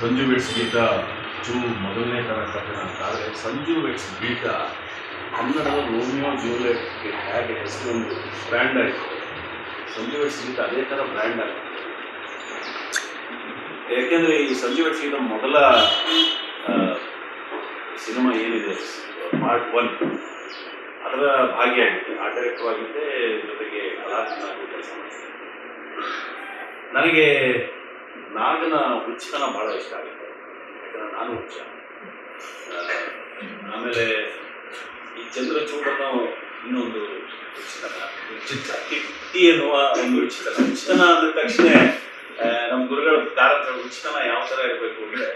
Sanju vets ಗೀತ ಚೂ ಮೊದಲನೇ ಅಂತ. ಆದರೆ ಸಂಜು ವೆಟ್ಸ್ ಗೀತ ಕನ್ನಡದ ರೋಮಿಯೋ ಜೂಲಿಯಟ್ಗೆ ಹೇಗೆ ಹೆಸರೊಂದು ಬ್ರ್ಯಾಂಡ್ ಆಯಿತು. ಸಂಜು ವೆಟ್ಸ್ ಗೀತ ಅದೇ ಥರ ಬ್ರ್ಯಾಂಡ್ ಆಯಿತು. ಯಾಕೆಂದರೆ ಈ ಸಂಜು ವೆಟ್ಸ್ ಗೀತ ಮೊದಲ ಸಿನಿಮಾ ಏನಿದೆ? ಪಾರ್ಟ್ ಒನ್ ಅದರ ಭಾಗಿಯಾಗಿದ್ದೆ ಆ ಡೈರೆಕ್ಟರ್ ಆಗಿದ್ದೆ ಜೊತೆಗೆ ಕಲಾವಿದನಾಗಿ ಕೆಲಸ ಮಾಡಿದ್ದೆ ನನಗೆ ನಾಗನ ಹುಚ್ಚತನ ಬಹಳ ಇಷ್ಟ ಆಗುತ್ತೆ. ಯಾಕಂದ್ರೆ ನಾನು ಹುಚ್ಚ. ಆಮೇಲೆ ಈ ಚಂದ್ರಚೂಡನ ಇನ್ನೊಂದು ಹುಚ್ಚತನ ಹುಚ್ಚಿತ ಎನ್ನುವ ಒಂದು ಹುಚ್ಚತನ. ಹುಚ್ಚತನ ಅಂದ ತಕ್ಷಣ ನಮ್ಮ ಗುರುಗಳ ಕಾರಣ ಹುಚ್ಚತನ ಯಾವ ಥರ ಇರಬೇಕು ಅಂದರೆ,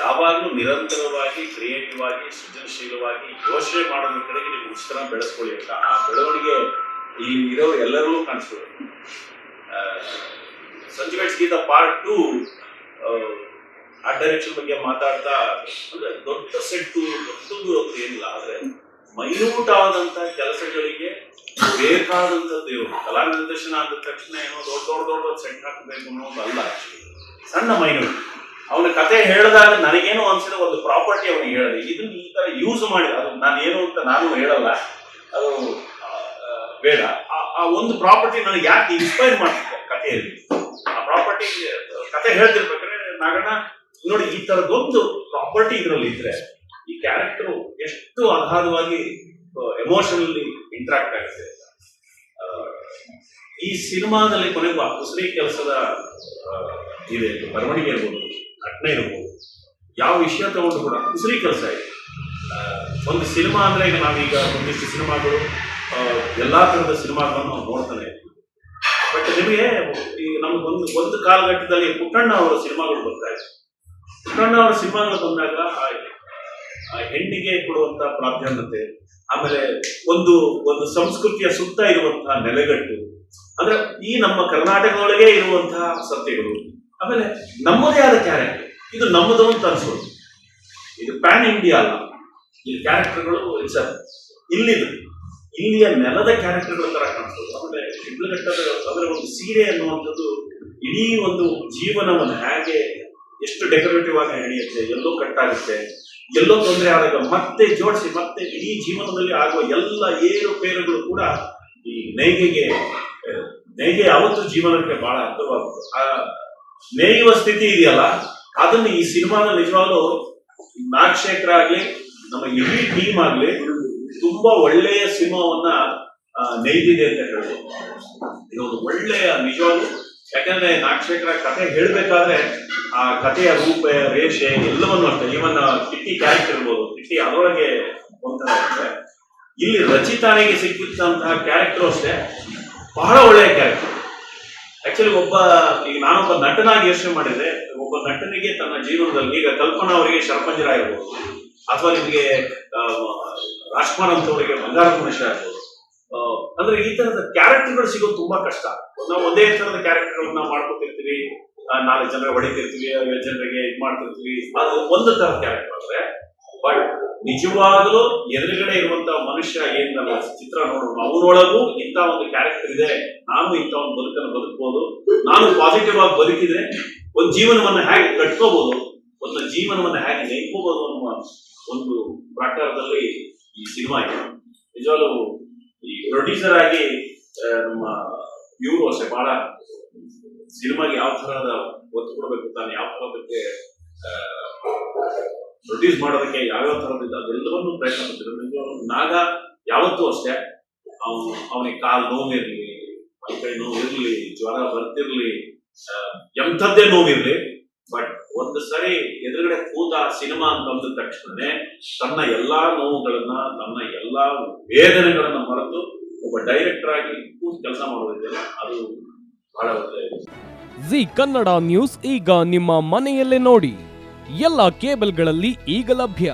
ಯಾವಾಗಲೂ ನಿರಂತರವಾಗಿ ಕ್ರಿಯೇಟಿವ್ ಆಗಿ ಸೃಜನಶೀಲವಾಗಿ ಯೋಚನೆ ಮಾಡೋದ್ರ ಕಡೆಗೆ ನೀವು ಹುಚ್ಚತನ ಬೆಳೆಸ್ಕೊಳ್ಳಿ ಅಂತ ಆ ಬೆಳವಣಿಗೆ ಇಲ್ಲಿ ಇರೋ ಎಲ್ಲರೂ ಕಾಣಿಸ್ಕೊಳ್ಳಿ ಆ, ಸಂಜು ಗೀತ ಪಾರ್ಟ್ ಟು ಆ ಡೈರೆಕ್ಷನ್ ಬಗ್ಗೆ ಮಾತಾಡ್ತಾ ಅಂದ್ರೆ ದೊಡ್ಡ ಸೆಟ್ಟು ದೊಡ್ಡದು ಅಂತ ಏನಿಲ್ಲ. ಆದ್ರೆ ಮೈನ್ಯೂಟ್ ಆದಂತ ಕೆಲಸಗಳಿಗೆ ಬೇಕಾದಂಥದ್ದು ಇವರು ಕಲಾ ನಿರ್ದೇಶನ ಆದ ತಕ್ಷಣ ಏನೋ ದೊಡ್ಡ ದೊಡ್ಡ ದೊಡ್ಡ ಸೆಟ್ ಹಾಕಬೇಕು ಅನ್ನೋದು ಅಲ್ಲ ಸಣ್ಣ ಮೈನ್ಯೂಟ್ ಅವನ ಕತೆ ಹೇಳಿದಾಗ ನನಗೇನು ಅನ್ಸಿದ ಒಂದು ಪ್ರಾಪರ್ಟಿ ಅವನಿಗೆ ಹೇಳಿದೆ. ಇದನ್ನ ಈ ತರ ಯೂಸ್ ಮಾಡಿ ಅದು ನಾನು ಏನು ಅಂತ ನಾನು ಹೇಳಲ್ಲ. ಅದು ಬೇಡ. ಆ- ಒಂದು ಪ್ರಾಪರ್ಟಿ ನನಗೆ ಯಾಕೆ ಇನ್ಸ್ಪೈರ್ ಮಾಡ್ತಿದ್ದೆ ಕಥೆಯಲ್ಲಿ? ಕತೆ ನಾಗಣ್ಣ, ನೋಡಿ, ಈ ತರದೊಂದು ಪ್ರಾಪರ್ಟಿ ಇದರಲ್ಲಿ ಇದ್ರೆ ಈ ಕ್ಯಾರೆಕ್ಟರ್ ಎಷ್ಟು ಅಗಾಧವಾಗಿ ಎಮೋಷನಲಿ ಇಂಟ್ರಾಕ್ಟ್ ಆಗುತ್ತೆ. ಈ ಸಿನಿಮಾದಲ್ಲಿ ಕೊನೆಗೂ ಆ ಕುಸರಿ ಕೆಲಸದ ಇದೆ ಬರವಣಿಗೆ ಇರ್ಬೋದು ಘಟನೆ ಇರ್ಬೋದು, ಯಾವ ವಿಷಯ ತಗೊಂಡು ಕೂಡ ಕುಸರಿ ಕೆಲಸ ಇದೆ ಒಂದು ಸಿನಿಮಾ ಅಂದ್ರೆ ಈಗ ನಾವೀಗ ಒಂದಿಷ್ಟು ಸಿನಿಮಾಗಳು ಎಲ್ಲಾ ತರದ ಸಿನಿಮಾಗಳನ್ನು ನೋಡ್ತಾನೆ ಬಟ್ ನಿಮಗೆ ಈಗ ನಮ್ಗೆ ಒಂದು ಒಂದು ಕಾಲಘಟ್ಟದಲ್ಲಿ ಪುಟ್ಟಣ್ಣ ಅವರ ಸಿನಿಮಾಗಳು ಬರ್ತಾ ಇತ್ತು ಪುಟ್ಟಣ್ಣ ಅವರ ಸಿನಿಮಾಗಳು ಬಂದಾಗ ಆ ಹೆಣ್ಣಿಗೆ ಕೊಡುವಂತ ಪ್ರಾಧಾನ್ಯತೆ, ಆಮೇಲೆ ಒಂದು ಒಂದು ಸಂಸ್ಕೃತಿಯ ಸುತ್ತ ಇರುವಂತಹ ನೆಲೆಗಟ್ಟು, ಅಂದ್ರೆ ಈ ನಮ್ಮ ಕರ್ನಾಟಕದೊಳಗೆ ಇರುವಂತಹ ಸತ್ಯಗಳು. ಆಮೇಲೆ ನಮ್ಮದೇ ಆದ ಕ್ಯಾರೆಕ್ಟರ್ ಇದು ನಮ್ಮದು ಅಂತ ಅನ್ಸೋದು. ಇದು ಪ್ಯಾನ್ ಇಂಡಿಯಾ ಅಲ್ಲ. ಈ ಕ್ಯಾರೆಕ್ಟರ್ಗಳು ಇಲ್ಲಿದು. ಇಲ್ಲಿಯ ನೆಲದ ಕ್ಯಾರೆಕ್ಟರ್ಗಳ ತರ ಕಾಣಿಸ್ತದೆ ಆಮೇಲೆ ಶಿಡ್ಲಘಟ್ಟದ ಅದರ ಒಂದು ಸೀರೆ ಅನ್ನುವಂಥದ್ದು ಇಡೀ ಒಂದು ಜೀವನವನ್ನು ಹೇಗೆ ಎಷ್ಟು ಡೆಕೋರೇಟಿವ್ ಆಗಿ ಹೆಣೆಯುತ್ತೆ ಎಲ್ಲೋ ಕಟ್ಟಾಗುತ್ತೆ, ಎಲ್ಲೋ ತೊಂದರೆ ಆದಾಗ ಮತ್ತೆ ಜೋಡಿಸಿ, ಮತ್ತೆ ಇಡೀ ಜೀವನದಲ್ಲಿ ಆಗುವ ಎಲ್ಲ ಏರುಪೇರುಗಳು ಕೂಡ ಈ ನೈಗೆಗೆ ನೈಗೆ ಯಾವತ್ತೂ ಜೀವನಕ್ಕೆ ಬಹಳ ಅರ್ಥವಾಗುತ್ತೆ ಆ ನೇಯುವ ಸ್ಥಿತಿ ಇದೆಯಲ್ಲ, ಅದನ್ನು ಈ ಸಿನಿಮಾದ ನಿಜವಾಗ್ಲೂ ನಾಗಶೇಖರ ಆಗ್ಲಿ, ನಮ್ಮ ಇಡೀ ಟೀಮ್ ಆಗ್ಲಿ ತುಂಬಾ ಒಳ್ಳೆಯ ಸಿನಿಮಾವನ್ನ ನೈದಿದೆ ಅಂತ ಹೇಳ್ಬೋದು. ಇದು ಒಂದು ಒಳ್ಳೆಯ ನಿಜವಾಗ್ಲು ಯಾಕಂದ್ರೆ ನಾಗಶೇಖರ ಕಥೆ ಹೇಳ್ಬೇಕಾದ್ರೆ, ಆ ಕಥೆಯ ರೂಪ, ರೇಷೆ ಎಲ್ಲವನ್ನು ಅಷ್ಟೇ. ಇವನ್ ಕಿಟ್ಟಿ ಕ್ಯಾರೆಕ್ಟರ್ ಇರ್ಬೋದು. ಕಿಟ್ಟಿ ಅದರೊಳಗೆ ಒಂಥರ ಇಲ್ಲಿ ರಚಿತಾನಿಗೆ ಸಿಕ್ಕಿದ್ದಂತಹ ಕ್ಯಾರೆಕ್ಟರ್ ಅಷ್ಟೇ. ಬಹಳ ಒಳ್ಳೆಯ ಕ್ಯಾರೆಕ್ಟರ್ ಆಕ್ಚುಲಿ ಒಬ್ಬ, ಈಗ ನಾನೊಬ್ಬ ನಟನಾಗಿ ಯೋಚನೆ ಮಾಡಿದ್ರೆ, ಒಬ್ಬ ನಟನಿಗೆ ತನ್ನ ಜೀವನದಲ್ಲಿ ಈಗ ಕಲ್ಪನಾ ಅವರಿಗೆ ಶರಪಂಜರ ಇರ್ಬೋದು ಅಥವಾ ನಿಮಗೆ ರಾಜ್ಕುಮಾರ್ ಅಂತವರಿಗೆ ಬಂಗಾರ ಮನುಷ್ಯ ಆಗ್ಬೋದು. ಅಂದ್ರೆ ಈ ತರದ ಕ್ಯಾರೆಕ್ಟರ್ಗಳು ಸಿಗೋದು ತುಂಬಾ ಕಷ್ಟ. ನಾವು ಒಂದೇ ತರದ ಕ್ಯಾರೆಕ್ಟರ್ಗಳನ್ನ ಮಾಡ್ಕೊತಿರ್ತೀವಿ. ನಾಲ್ಕು ಜನರ ಹೊಡಿತಿರ್ತೀವಿ ಜನರಿಗೆ ಇದು ಮಾಡ್ತಿರ್ತೀವಿ. ಅದು ಒಂದು ತರ ಕ್ಯಾರೆಕ್ಟರ್ ಆದ್ರೆ, ಬಟ್ ನಿಜವಾಗ್ಲೂ ಎದುರುಗಡೆ ಇರುವಂತ ಮನುಷ್ಯ ಏನ್ ಚಿತ್ರ ನೋಡೋಣ ಅವರೊಳಗೂ ಇಂಥ ಒಂದು ಕ್ಯಾರೆಕ್ಟರ್ ಇದೆ. ನಾನು ಇಂಥ ಒಂದು ಬದುಕನ್ನು ಬದುಕಬಹುದು ನಾನು ಪಾಸಿಟಿವ್ ಆಗಿ ಬದುಕಿದ್ರೆ ಒಂದು ಜೀವನವನ್ನ ಹೇಗೆ ಕಟ್ಕೋಬಹುದು ಒಂದು ಜೀವನವನ್ನ ಹೇಗೆ ನೆನ್ಕೋಬಹುದು ಅನ್ನುವ ಒಂದು ಪ್ರಕಾರದಲ್ಲಿ ಈ ಸಿನಿಮಾ ಇದೆ. ನಿಜವಾಗ್ಲು ಈ ಪ್ರೊಡ್ಯೂಸರ್ ಆಗಿ ನಮ್ಮ ಇವರು ಅಷ್ಟೇ ಬಹಳ ಸಿನಿಮಾಗೆ ಯಾವ ತರಹದ ಒತ್ತು ಕೊಡಬೇಕು ತಾನು, ಯಾವ ತರದಕ್ಕೆ ಪ್ರೊಡ್ಯೂಸ್ ಮಾಡೋದಕ್ಕೆ ಯಾವ್ಯಾವ ಯಾವ ಅದೆಲ್ಲವನ್ನು ಪ್ರಯತ್ನ ಪಡ್ತಿದ್ರು ನಾಗ ಯಾವತ್ತೂ ಅಷ್ಟೇ, ಅವನು, ಅವನಿಗೆ ಕಾಲು ನೋವಿರ್ಲಿ ಮೈಕೈ ಕೈ ಇರ್ಲಿ ಜ್ವರ ಬರ್ತಿರ್ಲಿ ಎಂಥದ್ದೇ ನೋವಿರ್ಲಿ ಬಟ್ ಒಂದು ಸರಿ ಎದುರುಗಡೆ ಕೂತ ಸಿನಿಮಾ ಅಂತ ಅಂದ ತಕ್ಷಣನೇ ತನ್ನ ಎಲ್ಲಾ ನೋವುಗಳನ್ನ ತನ್ನ ಎಲ್ಲಾ ವೇದನೆಗಳನ್ನ ಮರೆತು ಒಬ್ಬ ಡೈರೆಕ್ಟರ್ ಆಗಿ ಕೂತು ಕೆಲಸ ಮಾಡೋದಿದೆಯಲ್ಲ ಅದು ಬಹಳ ಜಿ ಕನ್ನಡ ನ್ಯೂಸ್ ಈಗ ನಿಮ್ಮ ಮನೆಯಲ್ಲೇ ನೋಡಿ. ಎಲ್ಲ ಕೇಬಲ್ಗಳಲ್ಲಿ ಈಗ ಲಭ್ಯ.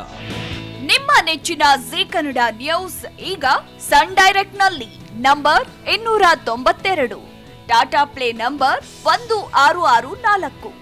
ನಿಮ್ಮ ನೆಚ್ಚಿನ ಜಿ ಕನ್ನಡ ನ್ಯೂಸ್ ಈಗ ಸನ್ ಡೈರೆಕ್ಟ್ನಲ್ಲಿ ನಂಬರ್ ಇನ್ನೂರ ತೊಂಬತ್ತೆರಡು. ಟಾಟಾ ಪ್ಲೇ ನಂಬರ್ ಒಂದು ಆರು ಆರು ನಾಲ್ಕು.